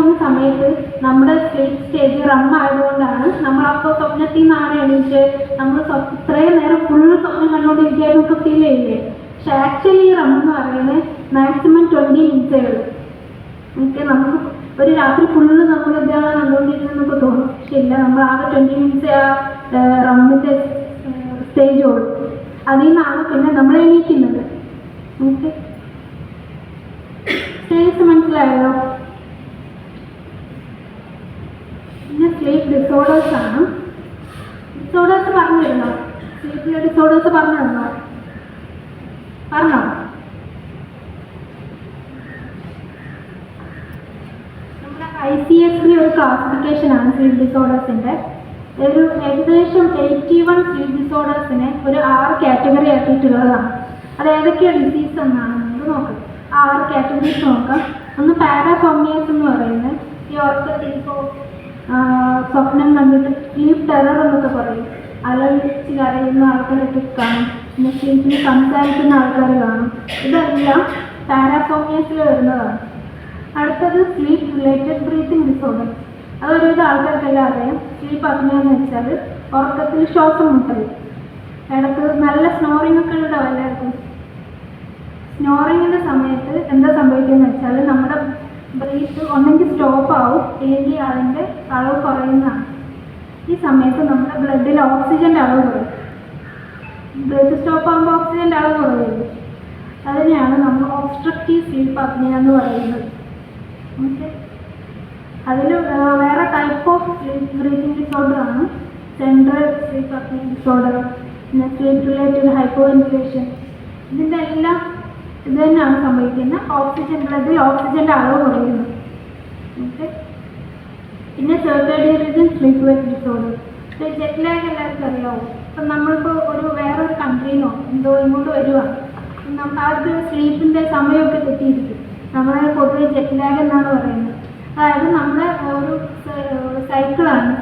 പോകുന്ന സമയത്ത് നമ്മുടെ സ്ലീപ്പ് സ്റ്റേജ് റം ആയതുകൊണ്ടാണ് നമ്മൾ അപ്പോൾ സ്വപ്നത്തിൽ നിന്നാണ് എണീറ്റ് നമ്മൾ ഇത്രയും നേരം ഫുള്ള് സ്വപ്നം കണ്ടുകൊണ്ടിരിക്കാനും നമുക്ക് ഫീൽ ചെയ്യില്ലേ? പക്ഷെ ആക്ച്വലി റം എന്ന് പറയുന്നത് മാക്സിമം ട്വന്റി മിനിറ്റ്സേ ഉള്ളൂ. നമുക്ക് നമുക്ക് ഒരു രാത്രി ഫുള്ള് നമ്മൾ ഇതാണ് കണ്ടുകൊണ്ടിരുന്നത് നമുക്ക് തോന്നും. പക്ഷെ ഇല്ല നമ്മൾ ആകെ ട്വന്റി മിനിറ്റ്സ് ആ റമ്മിന്റെ സ്റ്റേജ് ഉള്ളൂ. അതിൽ നിന്നാണ് പിന്നെ നമ്മൾ എണീക്കുന്നത്. ഓക്കെ. മനസ്സിലായോ? പിന്നെ സ്ലീപ്പ് ഡിസോർഡേഴ്സ് ആണ്. ഡിസോർഡേഴ്സ് പറഞ്ഞു തരുന്നോ സ്ലീപ്പിലെ ഡിസോർഡേഴ്സ് പറഞ്ഞു? തരുന്നോ പറഞ്ഞോ ഐ സി എസിലെ ഒരു ക്ലാസിഫിക്കേഷൻ ആണ് സ്ലീപ്പ് ഡിസോർഡേഴ്സിന്റെ ഒരു ഏകദേശം എയ്റ്റി വൺ സ്ലീപ്പ് ഡിസോർഡേഴ്സിനെ ഒരു ആറ് കാറ്റഗറി ആക്കിയിട്ടുള്ളതാണ്. അത് ഏതൊക്കെയാണ് ഡിസീസ് എന്നാണ് നമുക്ക് നോക്കാം. ആറ് കാറ്റഗറീസ് നോക്കാം. ഒന്ന് പാരാസോമിയസ് എന്ന് പറയുന്നത്. ഈ ഇപ്പോൾ സ്വപ്നം കണ്ടിട്ട് സ്ലീപ്പ് ടെറർ എന്നൊക്കെ പറയും. അലവിച്ച് കരയുന്ന ആൾക്കാരൊക്കെ കാണും. മുസ്ലിംസിന് സംസാരിക്കുന്ന ആൾക്കാർ കാണും. ഇതെല്ലാം പാരാസോമിയസിൽ വരുന്നതാണ്. അടുത്തത് സ്ലീപ്പ് റിലേറ്റഡ് ബ്രീത്തിങ് ഡിസോർഡർ അതൊരുവിധ ആൾക്കാർക്കെല്ലാം അറിയാം. സ്ലീപ്പ് എന്ന് വെച്ചാൽ ഉറക്കത്തിൽ ശ്വാസം മുട്ടൽ ഇടയ്ക്ക് നല്ല സ്നോറിംഗ് ഒക്കെ ഉണ്ടാവും എല്ലാവർക്കും സ്നോറിങ്ങിന്റെ സമയത്ത് എന്താ സംഭവിക്കുന്നത് വെച്ചാൽ നമ്മുടെ ബ്രീത്ത് ഒന്നെങ്കിൽ സ്റ്റോപ്പ് ആവും ഇല്ലെങ്കിൽ അതിന്റെ അളവ് കുറയുന്നതാണ്. ഈ സമയത്ത് നമ്മുടെ ബ്ലഡിൽ ഓക്സിജന്റെ അളവ് കുറയും. ബ്ലഡ് സ്റ്റോപ്പ് ആകുമ്പോൾ ഓക്സിജന്റെ അളവ് കുറയുള്ളൂ അതിനെയാണ് നമ്മൾ ഓബ്സ്ട്രക്റ്റീവ് സ്ലീപ്പ് അപ്നിയ എന്ന് പറയുന്നത്. ഓക്കെ? അതിൽ വേറെ ടൈപ്പ് ഓഫ് ബ്രീത്തിങ് ഡിസോർഡർ ആണ്. സെൻട്രൽ സ്ലീപ്പ് അപ്നിയ ഡിസോർഡർ പിന്നെ സ്ലീപ്പ് റിലേറ്റഡ് ഹൈപ്പോ വെന്റിലേഷൻ ഇതിന്റെ എല്ലാം ഇത് തന്നെയാണ് സംഭവിക്കുന്നത് ഓക്സിജൻ ബ്ലഡിൽ ഓക്സിജന്റെ അളവ് കുറയുന്നു. പിന്നെ reason sleep wake disorder jet lag എല്ലാവർക്കും അറിയാവും? ഇപ്പം നമ്മളിപ്പോൾ ഒരു വേറൊരു കൺട്രീനോ എന്തോ ഇങ്ങോട്ട് വരുവാണ് നമുക്ക് അവർക്ക് സ്ലീപ്പിന്റെ സമയമൊക്കെ തെറ്റിയിരിക്കും. നമ്മളെ പൊതുവെ ജെറ്റ് ലാഗ് എന്നാണ് പറയുന്നത്. അതായത് നമ്മുടെ ഒരു സൈക്കിളാണ്